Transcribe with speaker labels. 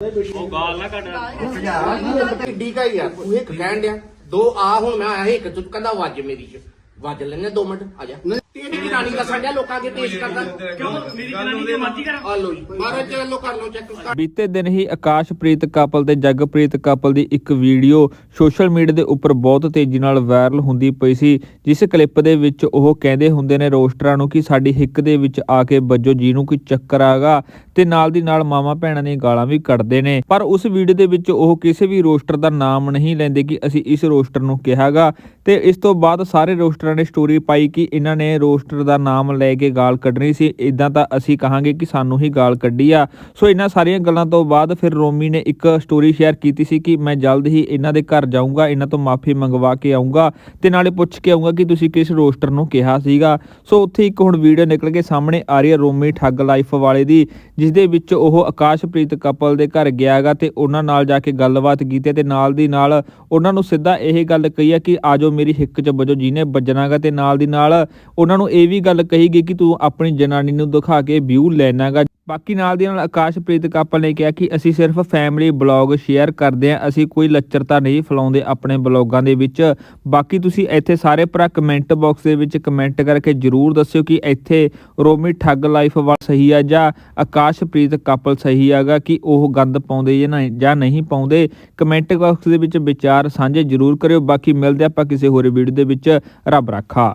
Speaker 1: ਉਹ ਗਾਲ ਨਾ ਕੱਢ।
Speaker 2: ਕਿੱਡੀ ਕਾ ਯਾਰ ਤੂੰ ਇੱਕ ਕਹਿਣ ਡਿਆ। ਦੋ ਆ ਹੁਣ ਮੈਂ ਆਇਆ ਸੀ, ਇੱਕ ਤੂੰ ਕਹਿੰਦਾ ਵੱਜ ਮੇਰੀ ਚ। ਵੱਜ ਲੈਣੇ 2 ਮਿੰਟ, ਆ ਜਾ। ਤੇਰੀ ਜਨਾਨੀ ਦਾ ਸੰਡਿਆ ਲੋਕਾਂ ਅੱਗੇ ਪੇਸ਼ ਕਰਦਾ।
Speaker 1: ਕਿਉਂ? ਮੇਰੀ ਜਨਾਨੀ ਦੀ ਮਰਜ਼ੀ ਕਰ।
Speaker 2: ਆ ਲੋ ਜੀ ਮਹਾਰਾਜ ਚਲੋ ਕਰ ਲੋ ਚੈੱਕ
Speaker 3: ਬੀਤੇ ਦਿਨ ਹੀ ਆਕਾਸ਼ਪ੍ਰੀਤ ਕਪਲ ਤੇ ਜਗਪ੍ਰੀਤ ਕਪਲ ਦੀ ਇੱਕ ਵੀਡੀਓ ਸੋਸ਼ਲ ਮੀਡੀਆ ਦੇ ਉੱਪਰ ਬਹੁਤ ਤੇਜ਼ੀ ਨਾਲ ਵਾਇਰਲ ਹੁੰਦੀ ਪਈ ਸੀ ਜਿਸ ਕਲਿੱਪ ਦੇ ਵਿੱਚ ਉਹ ਕਹਿੰਦੇ ਹੁੰਦੇ ਨੇ ਰੋਸਟਰਾਂ ਨੂੰ ਕਿ ਸਾਡੀ ਹਿੱਕ ਦੇ ਵਿੱਚ ਆ ਕੇ ਵੱਜੋ ਜਿਹਨੂੰ ਕੋਈ ਚੱਕਰ ਆਗਾ ਤੇ ਨਾਲ ਦੀ ਨਾਲ ਮਾਮਾ ਭੈਣਾਂ ਦੀਆਂ ਗਾਲਾਂ ਵੀ ਕੱਢਦੇ ਨੇ। ਪਰ ਉਸ ਵੀਡੀਓ ਦੇ ਵਿੱਚ ਉਹ ਕਿਸੇ ਵੀ ਰੋਸਟਰ ਦਾ ਨਾਮ ਨਹੀਂ ਲੈਂਦੇ ਕਿ ਅਸੀਂ ਇਸ ਰੋਸਟਰ ਨੂੰ ਕਿਹਾਗਾ ਤੇ ਇਸ ਤੋਂ ਬਾਅਦ ਸਾਰੇ ਰੋਸਟਰਾਂ ਨੇ ਸਟੋਰੀ ਪਾਈ ਕਿ ਇਹਨਾਂ ਨੇ ਰੋਸਟਰ ਦਾ ਨਾਮ ਲੈ ਕੇ ਗਾਲ ਕੱਢਣੀ ਸੀ। ਇਦਾਂ ਤਾਂ ਅਸੀਂ ਕਹਾਂਗੇ ਕਿ ਸਾਨੂੰ ਹੀ ਗਾਲ ਕੱਢੀ ਆ। ਸੋ ਇਹਨਾਂ ਸਾਰੀਆਂ ਗੱਲਾਂ ਤੋਂ ਬਾਅਦ ਫਿਰ ਰੋਮੀ ਨੇ ਇੱਕ ਸਟੋਰੀ ਸ਼ੇਅਰ ਕੀਤੀ ਸੀ ਕਿ ਮੈਂ ਜਲਦ ਹੀ ਇਹਨਾਂ ਦੇ ਘਰ ਜਾਊਂਗਾ, ਇਹਨਾਂ ਤੋਂ ਮਾਫੀ ਮੰਗਵਾ ਕੇ ਆਊਂਗਾ ਤੇ ਨਾਲੇ ਪੁੱਛ ਕੇ ਆਊਂਗਾ ਕਿ ਤੁਸੀਂ ਕਿਸ ਰੋਸਟਰ ਨੂੰ ਕਿਹਾ ਸੀਗਾ। ਸੋ ਉੱਥੇ ਇੱਕ ਹੁਣ ਵੀਡੀਓ ਨਿਕਲ ਕੇ ਸਾਹਮਣੇ ਆ ਰਹੀ ਹੈ ਰੋਮੀ ਠੱਗ ਲਾਈਫ ਵਾਲੇ ਦੀ, ਜਿਸ ਦੇ ਵਿੱਚ ਉਹ ਆਕਾਸ਼ਪ੍ਰੀਤ ਕਪਲ ਦੇ ਘਰ ਗਿਆਗਾ ਤੇ ਉਹਨਾਂ ਨਾਲ ਜਾ ਕੇ ਗੱਲਬਾਤ ਕੀਤੀ ਤੇ ਨਾਲ ਦੀ ਨਾਲ ਉਹਨਾਂ ਨੂੰ ਸਿੱਧਾ ਇਹ ਗੱਲ ਕਹੀ ਹੈ ਕਿ ਆਜੋ ਮੇਰੀ ਹਿੱਕ 'ਚ ਵਜੋ, ਜਿਹਨੇ ਵੱਜਣਾਗਾ ਤੇ ਨਾਲ ਦੀ ਨਾਲ ਉਹਨਾਂ ਨੂੰ ਇਹ ਵੀ ਗੱਲ ਕਹੀ ਗਈ ਕਿ ਤੂੰ ਆਪਣੀ ਜਨਾਨੀ ਨੂੰ ਦਿਖਾ ਕੇ ਵਿਊ ਲੈਣਾਗਾ। ਬਾਕੀ ਨਾਲ ਦੀ ਨਾਲ ਆਕਾਸ਼ਪ੍ਰੀਤ ਕਾਪਲ ਨੇ ਕਿਹਾ ਕਿ ਅਸੀਂ ਸਿਰਫ ਫੈਮਿਲੀ ਬਲੌਗ ਸ਼ੇਅਰ ਕਰਦੇ ਹਾਂ, ਅਸੀਂ ਕੋਈ ਲੱਚਰਤਾ ਨਹੀਂ ਫਲਾਉਂਦੇ ਆਪਣੇ ਬਲੌਗਾਂ ਦੇ ਵਿੱਚ। ਬਾਕੀ ਤੁਸੀਂ ਇੱਥੇ ਸਾਰੇ ਭਰਾ ਕਮੈਂਟ ਬਾਕਸ ਦੇ ਵਿੱਚ ਕਮੈਂਟ ਕਰਕੇ ਜਰੂਰ ਦੱਸਿਓ ਕਿ ਇੱਥੇ ਰੋਮੀ ਠੱਗ ਲਾਈਫ ਵਾਲਾ ਸਹੀ ਆ ਜਾਂ ਆਕਾਸ਼ਪ੍ਰੀਤ ਕਾਪਲ ਸਹੀ ਆਗਾ ਕਿ ਉਹ ਗੰਦ ਪਾਉਂਦੇ ਜਾਂ ਨਹੀਂ ਪਾਉਂਦੇ। ਕਮੈਂਟ ਬਾਕਸ ਦੇ ਵਿੱਚ ਵਿਚਾਰ ਸਾਂਝੇ ਜਰੂਰ ਕਰਿਓ। ਬਾਕੀ ਮਿਲਦੇ ਆਪਾਂ ਕਿਸੇ ਹੋਰ ਵੀਡੀਓ ਦੇ ਵਿੱਚ। ਰੱਬ ਰੱਖਾ।